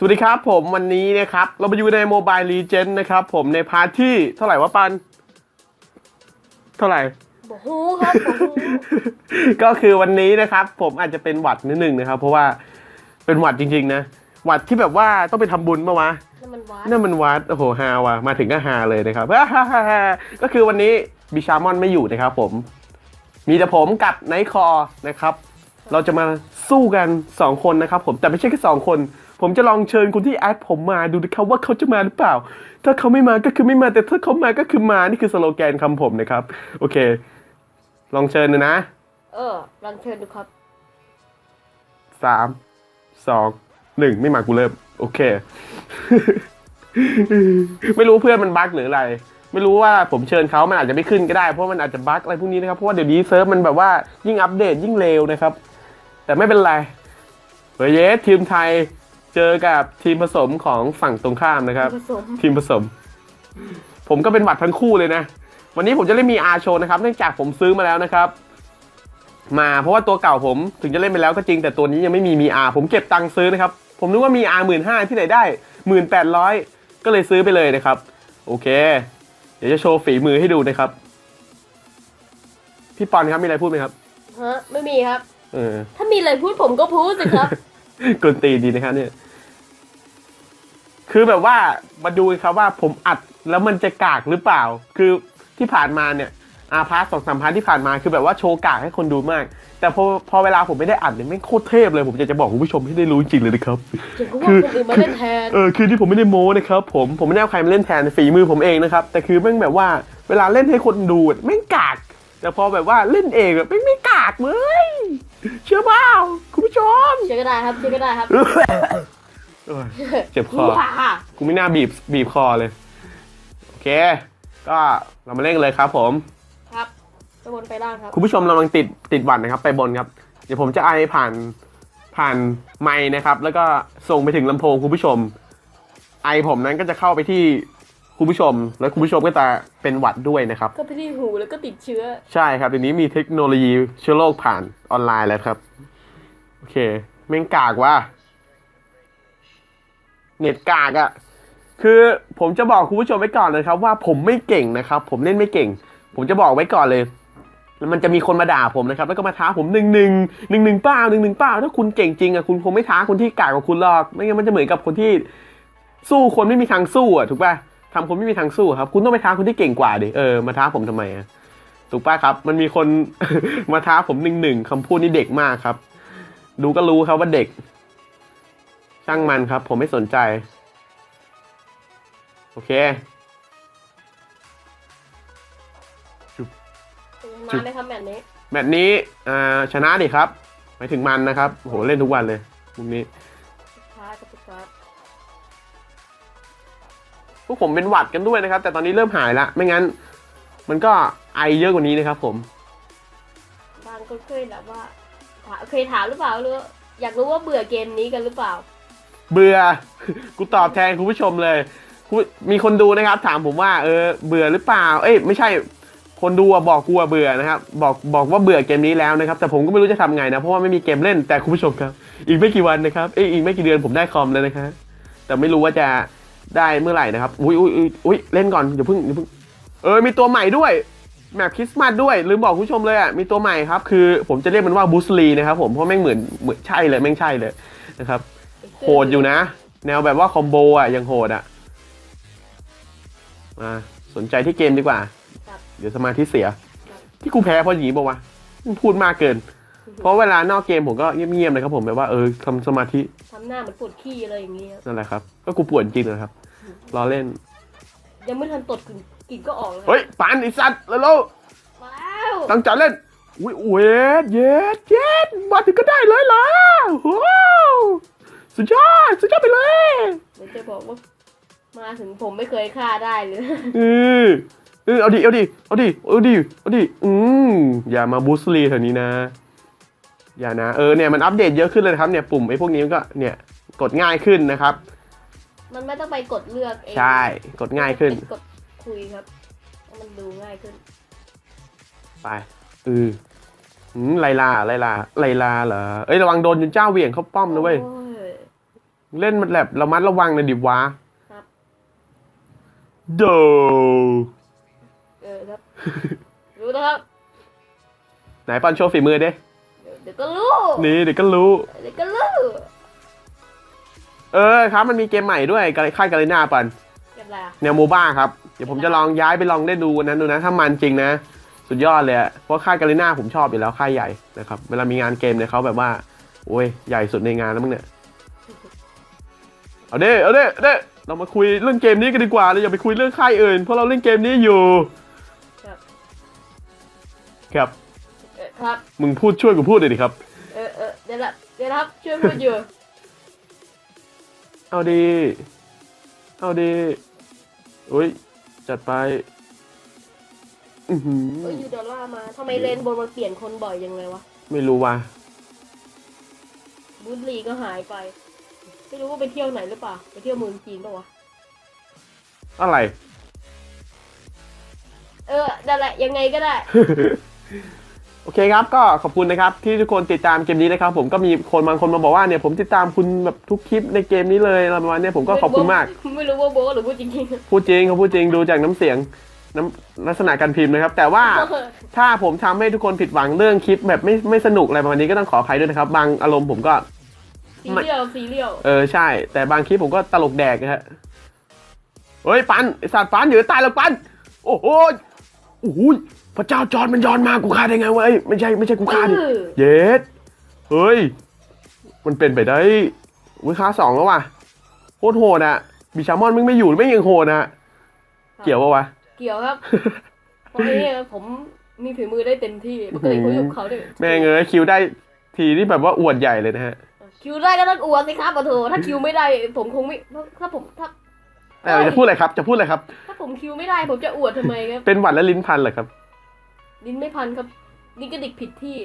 สวัสดีครับผมวันนี้นะครับ เรามาอยู่ในโมบาย l ีเจนนะครับ ผมในพาร์ทที่เท่าไหร่วะปัน เท่าไหร่บฮูครับบฮูก็คือวันนี้นะครับ ผมอาจจะเป็นหวัดนิดนึงนะครับ เพราะว่าเป็นหวัดจริง ๆ นะหวัดที่แบบว่าต้องไปทำบุญปะวะนั่นมันวัดนั่นมันวัดโอ้โหฮาว่ะมาถึงก็ฮาเลยนะครับก็คือวันนี้บิชามอนไม่อยู่นะครับ ผม มีแต่ผมกับไนท์คอร์นะครับ เราจะมาสู้กันสองคนนะครับ ผมแต่ไม่ใช่แค่สองคน ผมจะลองเชิญคนที่แอดผมมาดูนะครับว่าเขาจะมาหรือเปล่า ถ้าเขาไม่มาก็คือไม่มาแต่ถ้าเขามาก็คือมานี่คือสโลแกนคำผมนะครับ โอเค ลองเชิญดูนะ เออ ลองเชิญดูครับสามสองหนึ่งไม่มากูเริ่ม โอเค ไม่รู้เพื่อนมันบั๊กหรืออะไร ไม่รู้ว่าผมเชิญเขามันอาจจะไม่ขึ้นก็ได้เพราะมันอาจจะบั๊กอะไรพวกนี้นะครับเพราะว่าเดี๋ยวนี้เซิร์ฟมันแบบว่ายิ่งอัปเดตยิ่งเร็วนะครับ แต่ไม่เป็นไรเฮ้ยเยสทีมไทย เจอกับทีมผสมของฝั่งตรงข้ามนะครับ ผสมทีมผสม ผมก็เป็นหวัดทั้งคู่เลยนะ วันนี้ผมจะเล่นมีอาโชนะครับเนื่องจากผมซื้อมาแล้วนะครับ มาเพราะว่าตัวเก่าผมถึงจะเล่นไปแล้วก็จริงแต่ตัวนี้ยังไม่มีมีอาผมเก็บตังค์ซื้อนะครับ ผมนึกว่ามีอาหมื่นห้าที่ไหนได้หมื่นแปดร้อยก็เลยซื้อไปเลยนะครับ โอเค เดี๋ยวจะโชว์ฝีมือให้ดูนะครับ พี่ปอนครับมีอะไรพูดไหมครับฮะไม่มีครับ เออ ถ้ามีอะไรพูดผมก็พูดสิครับกวนตีนดีนะครับเนี่ย คือแบบว่ามาดูกันครับว่าผมอัดแล้วมันจะกากหรือเปล่า คือที่ผ่านมาเนี่ยอาพาร์ทสองสามพาร์ทที่ผ่านมาคือแบบว่าโชว์กากให้คนดูมาก แต่พอพอเวลาผมไม่ได้อัดเนี่ยไม่งโคตรเทพเลยผมอยากจะบอกคุณผู้ชมให้ได้รู้จริงเลยนะครับเก่งก็ว่าคนอื่นมาเล่นแทนเออคือที่ผมไม่ได้โม้นะครับผมผมไม่ได้เอาใครมาเล่นแทนฝีมือผมเองนะครับแต่คือแม่งแบบว่าเวลาเล่นให้คนดูอะแม่งกาก แต่พอแบบว่าเล่นเองอะแม่งไม่กากเลยเชื่อเปล่าคุณผู้ชมเชื่อก็ได้ครับเชื่อก็ได้ครับ เออเจ็บคอว้าค่ะกูไม่น่าบีบบีบคอเลย โอเค ก็เรามาเล่นกันเลยครับผม ครับ ไปบนไปล่างครับ คุณผู้ชมเรากำลังติดติดหวัดนะครับ ไปบนครับ เดี๋ยวผมจะไอผ่านผ่านไม้นะครับ แล้วก็ส่งไปถึงลำโพงคุณผู้ชม ไอผมนั้นก็จะเข้าไปที่คุณผู้ชม แล้วคุณผู้ชมก็จะเป็นหวัดด้วยนะครับ ก็ไปที่หูแล้วก็ติดเชื้อ ใช่ครับเดี๋ยวนี้มีเทคโนโลยีเชื้อโรคผ่านออนไลน์แล้วครับ โอเค แม่งกากว่า เน็ตกากอะ่ะคือผมจะบอกคุณผู้ชมไว้ก่อนเลยครับว่าผมไม่เก่งนะครับ ผมเล่นไม่เก่ง ผมจะบอกไว้ก่อนเลยแล้วมันจะมีคนมาด่าผมนะครับ แล้วก็มาท้าผมหนึ่งหนึ่งหนึ่งหนึ่งเป้าหนึ่งหนึ่งเป้าถ้าคุณเก่งจริงอะคุณคงไม่ท้าคนที่กากกว่าคุณหรอกไม่งั้นมันจะเหมือนกับคนที่สู้คนไม่มีทางสู้อะถูกป่ะทำคนไม่มีทางสู้ครับ คุณต้องไปท้าคนที่เก่งกว่าดิเออมาท้าผมทำไมอะถูกป่ะครับ มันมีคนมาท้าผมหนึ่งหนึ่งคำพูดนี่เด็กมากครับ ดูก็รู้ครับว่าเด็ก ช่างมันครับ ผมไม่สนใจ โอเคเป็นยังไงมาไหมครับแมตช์นี้แมตช์นี้อ่าชนะดิครับหมายถึงมันนะครับโอ้โหเล่นทุกวันเลยมุมนี้ช้ากับช้าพวกผมเป็นหวัดกันด้วยนะครับ แต่ตอนนี้เริ่มหายละไม่งั้น มันก็ไอเยอะกว่านี้นะครับ ผมบางคนเคยแบบว่าถามเคยถามหรือเปล่าหรือว่าอยากรู้ว่าเบื่อเกมนี้กันหรือเปล่า เบื่อ กูตอบแทนคุณผู้ชมเลย มีคนดูนะครับ ถามผมว่าเออเบื่อหรือเปล่า เอ้ยไม่ใช่ คนดูบอกกูว่าเบื่อนะครับ บอกบอกว่าเบื่อเกมนี้แล้วนะครับ แต่ผมก็ไม่รู้จะทำไงนะ เพราะว่าไม่มีเกมเล่น แต่คุณผู้ชมครับ อีกไม่กี่วันนะครับ เอ้ยอีกไม่กี่เดือนผมได้คอมแล้วนะครับ แต่ไม่รู้ว่าจะได้เมื่อไหร่นะครับอุ้ยอุ้ยอุ้ยอุ้ยเล่นก่อนอย่าเพิ่งอย่าเพิ่ง เออ มีตัวใหม่ด้วยแมปคริสต์มาสด้วยลืมบอกคุณผู้ชมเลยอะมีตัวใหม่ครับ คือผมจะเรียกมันว่าบูสลีนะครับผมเพราะแม่งเหมือนเหมือนใช่เลยแม่งใช่เลยนะครับ โหดอยู่นะ แนวแบบว่าคอมโบอะยังโหดอะมาสนใจที่เกมดีกว่าครับเดี๋ยวสมาธิเสียครับที่กูแพ้เพราะอย่างนี้บอกว่าวะมึงพูดมากเกิน เพราะเวลานอกเกมผมก็เงียบๆเลยครับผมแบบว่าเออทำสมาธิทำหน้าเหมือนปวดขี้อะไรอย่างเงี้ยนั่นแหละครับ ก็กูปวดจริงนะครับรอเล่น ยังไม่ทันตดกลิ่นกลิ่นก็ออกแล้วเฮ้ยปานไอสัตว์แล้วว้าวๆตั้งใจเล่นอุ้ยเวทเย็ดเย็ดมาถึงก็ได้เลยเหรอว้าว สุดยอด สุดยอดไปเลยเดี๋ยวจะบอกว่ามาถึงผมไม่เคยฆ่าได้เลย เออเออเอาดิ เอาดิ เอาดิ เอาดิ เอาดิ อืมอย่ามาบูสลีแถวนี้นะ อย่านะ เออ เนี่ย มันอัปเดตเยอะขึ้นเลยนะครับ เนี่ย ปุ่มไอ้พวกนี้มันก็ เนี่ย กดง่ายขึ้นนะครับ มันไม่ต้องไปกดเลือกเองใช่ กดง่ายขึ้น กดคุยครับให้มันดูง่ายขึ้น ไปเอออืมไลลาไลลาไลลาเหรอ เอ้ย ระวังโดนยุนเจ้าเหวี่ยงเข้าป้อมนะเว้ยโอ้ย เล่นมันแบบระมัดระวังหนะดิวะครับ โดเออครับ รู้นะครับ ไหนปันโชว์ฝีมือเด้เดี๋ยวเดี๋ยวก็รู้นี่เดี๋ยวก็รู้ เดี๋ยวก็รู้เออครับมันมีเกมใหม่ด้วยกาค่ายกาลิน่าปันเก็บอะไรอะแนวโมบ้าครับ เดี๋ยวผมจะลองย้ายไปลองได้ดูนั้นดูนะ ถ้ามันจริงนะ สุดยอดเลยอะเพราะค่ายกาลิน่าผมชอบอยู่แล้วค่ายใหญ่นะครับ เวลามีงานเกมเนี่ยเขาแบบว่าโอ้ยใหญ่สุดในงานแล้วมั้งเนี่ย เอาเด้เอาเด้เอาเด้เรามาคุยเรื่องเกมนี้กันดีกว่าเราอย่าไปคุยเรื่องค่ายอื่นเพราะเราเล่นเกมนี้อยู่ ครับ ครับเออครับ มึงพูดช่วยกูพูดเลยดิครับ เออเออเดี๋ยวละเดี๋ยวนะครับช่วยพูดอยู่ เอาดี เอาดีอุ้ยจัดไป อือหือเออ ยูดอลลาร์มาทำไมเลนบนมันเปลี่ยนคนบ่อยยังไงวะ ไม่รู้ว่ะบุลลีก็หายไป ไม่รู้ว่าไปเที่ยวไหนหรือเปล่า ไปเที่ยวเมืองจีนปะวะ อะไร เออนั่นแหละยังไงก็ได้ โอเคครับ ก็ขอบคุณนะครับ ที่ทุกคนติดตามเกมนี้นะครับ ผมก็มีคนบางคนมาบอกว่าเนี่ยผมติดตามคุณแบบทุกคลิปในเกมนี้เลยอะไรประมาณเนี้ยผมก็ขอบคุณมาก ไม่รู้ว่าโบะหรือพูดจริงๆพูดจริงเขาพูดจริงดูจากน้ำเสียงน้ำลักษณะการพิมพ์นะครับ แต่ว่าถ้าผมทำให้ทุกคนผิดหวังเรื่องคลิปแบบไม่ไม่สนุกอะไรประมาณนี้ก็ต้องขออภัยด้วยนะครับ บางอารมณ์ผมก็ ซีเรียลซีเรียลเออใช่ แต่บางคลิปผมก็ตลกแดกนะฮะเฮ้ยปันไอสัตว์ปันอยู่ใต้แล้วปันโอ้โหโอ้โหพระเจ้าจอร์นมันย้อนมากูฆ่าได้ไงวะเอ้ยไม่ใช่ไม่ใช่กูฆ่าดิเออเย็ดเฮ้ย มันเป็นไปได้วิค่าสองแล้วว่ะโคตรโหดอะบิชามอนมึงไม่อยู่ไม่ยังโหดอะเกี่ยวปะวะ เกี่ยวครับเพราะนี่ผมมีฝีมือได้เต็มที่ปกติเขาอยู่กับเขาด้วยแม่งเอ้ยคิวได้ทีที่แบบว่าอวดใหญ่เลยนะฮะ คิวได้ก็ต้องอวดสิครับปะโถถ้าคิวไม่ได้ ผมคงไม่ถ้าผมถ้าแต่จะพูดอะไรครับ จะพูดอะไรครับ ถ้าผมคิวไม่ได้ผมจะอวดทำไมครับ เป็นหวัดและลิ้นพันเหรอครับ ลิ้นไม่พันครับ ลิ้นกระดิกผิดที่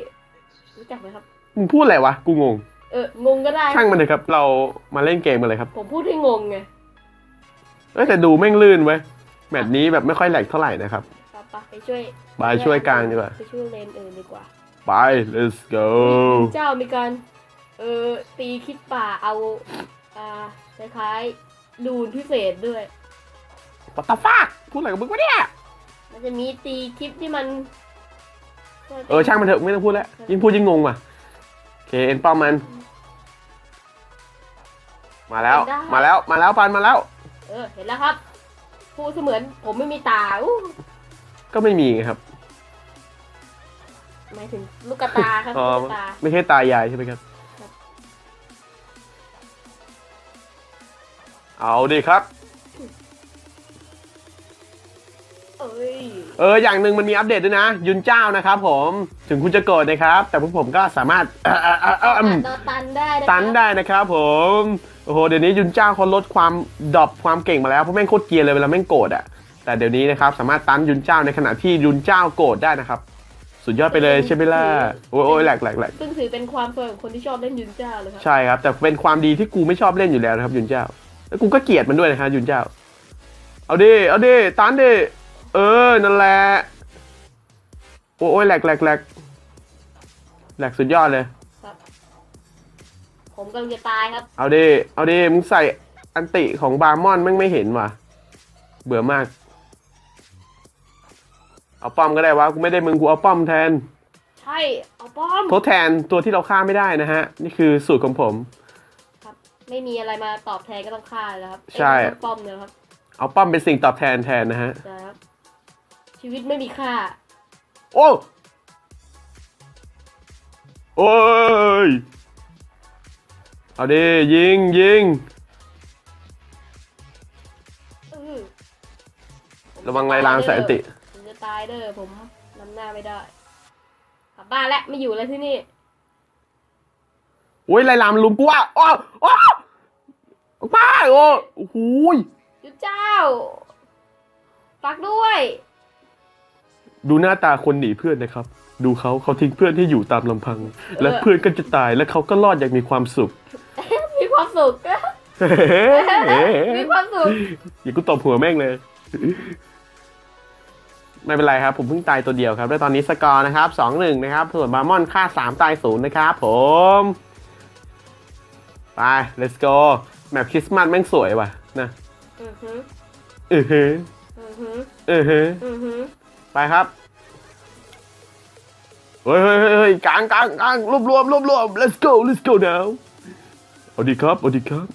รู้จักไหมครับมึงพูดอะไรวะ กูงง เออ งงก็ได้ ช่างมันเลยครับ เรามาเล่นเกมกันเลยครับ ผมพูดให้งงไง เอ้ยแต่ดูแม่งลื่นเว้ย แมตช์นี้แบบไม่ค่อยแหลกเท่าไหร่นะครับไปไปไปช่วยบายช่วยกลางดีกว่า ไปช่วยเลนอื่นดีกว่า ไป let's go เจ้ามีการเออ ตีคิดป่าเอาอ่าคล้ายๆดูนพิเศษด้วยปัตตาฟากพูดอะไรกับมึงวะเนี่ย มันจะมีตีคลิปที่มันเออช่างมันเถอะไม่ต้องพูดแล้วยิ่งพูดยิ่งงงว่ะโอเคเอ็นป้อมมัน มาแล้วมาแล้วมาแล้วปันมาแล้ว เออเห็นแล้วครับพูดเสมือนผมไม่มีตาอู้ก็ไม่มีไงครับหมายถึงลูกกระตาครับอ๋อลูกกระตา ไม่ใช่ตายายใช่ไหมครับ เอาดีครับ เอ้ย เอออย่างหนึ่งมันมีอัปเดตด้วยนะ ยุนเจ้านะครับผมถึงคุณจะโกรธนะครับ แต่พวกผมก็สามารถเอ่อเอ่อเอ่อเอ่ออืมเราตันได้ะตันได้นะครับผมโอ้โหเดี๋ยวนี้ยุนเจ้าเขาลดความดรอปความเก่งมาแล้วเพราะแม่งโคตรเกรียร์เลยเวลาแม่งโกรธอะแต่เดี๋ยวนี้นะครับสามารถตันยุนเจ้าในขณะที่ยุนเจ้าโกรธได้นะครับ สุดยอดไปเลยใช่ไหมล่ะโอ้ยโอ้ยแหลกแหลกแหลกซึ่งถือเป็นความสวยของคนที่ชอบเล่นยุนเจ้าเลยครับ ใช่ครับ แต่เป็นความดีที่กูไม่ชอบเล่นอยู่แล้วนะครับยุนเจ้า แล้วกูก็เกลียดมันด้วยนะครับยุนเจ้า เอาดิ เอาดิตันดิ เออ นั่นแหละโอ้ยโอ้ยแหลกแหลกแหลกแหลกสุดยอดเลยผมกำลังจะตายครับ เอาดิ เอาดิ มึงใส่อันติของบาร์มอนแม่งไม่เห็นว่ะ เบื่อมาก เอาป้อมก็ได้วะ กูไม่ได้มึงกูเอาป้อมแทน ใช่ เอาป้อม ทดแทนตัวที่เราฆ่าไม่ได้นะฮะ นี่คือสูตรของผมครับ ไม่มีอะไรมาตอบแทนก็ต้องฆ่าเลยครับใช่เอ้ยต้องป้อมเนี่ยครับเอาป้อมเป็นสิ่งตอบแทนแทนนะฮะ ใช่ครับชีวิตไม่มีค่า โอ้โอ้ย เอาดิ ยิงยิงเออผมระวังไรลางแสนติ ผมจะตายเด้อผมนำหน้าไม่ได้กลับบ้านแล้วไม่อยู่แล้วที่นี่ โอ้ยไล่ลามลุมกูอะโอ้โอ้ ป้าโอ้โอ้โหยจุดเจ้าฝากด้วย ดูหน้าตาคนหนีเพื่อนนะครับ ดูเขาเขาทิ้งเพื่อนที่อยู่ตามลำพัง และเพื่อนก็จะตายและเขาก็รอดอย่างมีความสุข มีความสุข มีความสุข อย่ากูตบหัวแม่งเลย ไม่เป็นไรครับ ผมเพิ่งตายตัวเดียวครับ แล้วตอนนี้สกอร์นะครับสองหนึ่งนะครับ ส่วนบาร์มอนค่าสามตายศูนย์นะครับผม ไป let's go แมปคริสต์มาสแม่งสวยว่ะนะอือฮึอือฮึอือฮึอือฮึอือฮึไปครับเฮ้ยเฮ้ยเฮ้ยเฮ้ยกลางกลางกลางรวบรวมรวบรวม let's go let's go now เอาดีครับเอาดีครับ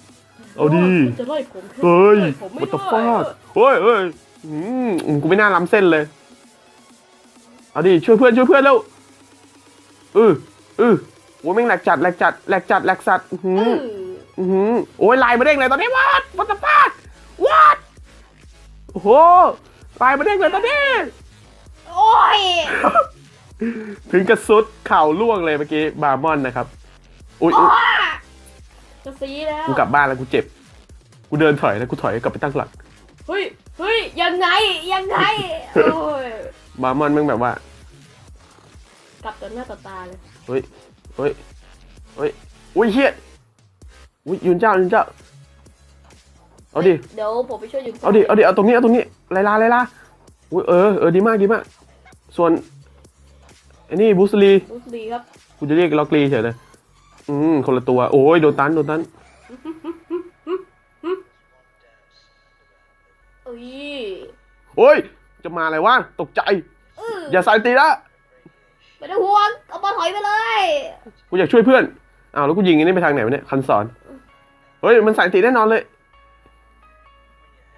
เอาดีคุณจะไล่ผมแค่เฮ้ยไล่ผมไม่ what the ได้ fuck เฮ้ยเฮ้ยอืมกูไม่น่าล้ำเส้นเลย เอาดิช่วยเพื่อนช่วยเพื่อนแล้วเออเออโอ้ยแม่งแหลกจัดแหลกจัดแหลกจัดแหลกสัตว์อื้อหือื อออื้อหือโอ้ยลายมาเด้งเลยตอนนี้วัดวัตถุฟาดวัดโอ้โหลายมาเด้งเลยตอนนี้ โอ้ย ถึงกระสุดเข่าล่วงเลยเมื่อกี้บาร์มอนนะครับ อุ้ยอุ๊ยจะซีแล้ว กูกลับบ้านแล้วกูเจ็บ กูเดินถอยแล้วกูถอยกลับไปตั้งหลัก เฮ้ยเฮ้ยยังไงยังไงโอ้ยบาร์มอนแม่งแบบว่า กลับต่อหน้าต่อตาเลย เฮ้ย เฮ้ย เฮ้ย อุ้ยเฮีย อุ้ยยืนเจ้ายืนเจ้าเอาดิเดี๋ยวผมไปช่วยยืนเอาดิเอาดิเอาตรงนี้เอาตรงนี้ไลลาไลลาอุ้ยเออเออดีมากดีมาก ส่วนไอ้นี่บูสลีดูสดีครับกูจะเรียกล็อกลีเฉยเลยอืมคนละตัวโอ้ยโดนตันโดนตันเอ้ยโอ้ยจะมาอะไรวะตกใจเอออย่าใส่ตีละไม่ต้องห่วงเอาบอลถอยไปเลย กูอยากช่วยเพื่อนอ้าวแล้วกูยิงอันนี้ไปทางไหนวะเนี่ยคันสอน เฮ้ยมันใส่ตีแน่นอนเลย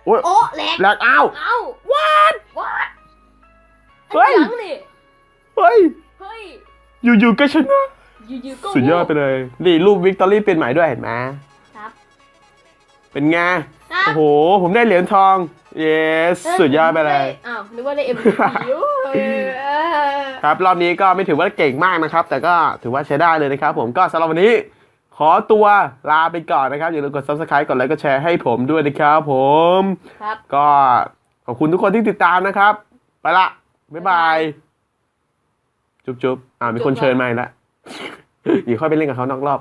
โอ้ยโอ้แหลกแหลกอ้าวเอ้า what วัดเฮ้ยหลังนี่เฮ้ย เฮ้ย อยู่ๆก็ชนะอยู่ๆก็สุดยอดไปเลยนี่รูปวิกตอรี่เป็นใหม่ด้วยเห็นไหมครับ เป็นไงครับโอ้โห ผมได้เหรียญทอง เยสสุดยอดไปเลย อ้าว นึกว่าได้ MVP อยู่เออครับ รอบนี้ก็ไม่ถือว่าเก่งมากนะครับ แต่ก็ถือว่าใช้ได้เลยนะครับ ผมก็สำหรับวันนี้ข อตัวลาไปก่อนนะครับ อย่าลืมกด subscribe กดไลค์กดแชร์ให้ผมด้วยนะครับผม ครับ ก็ขอบคุณทุกคนที่ติดตามนะครับ ไปละ บ๊ายบาย จุ๊บจุ๊บอ่ามีคนเชิญมาอีกแล้วอีกค่อยไปเล่นกับเขานอกรอบ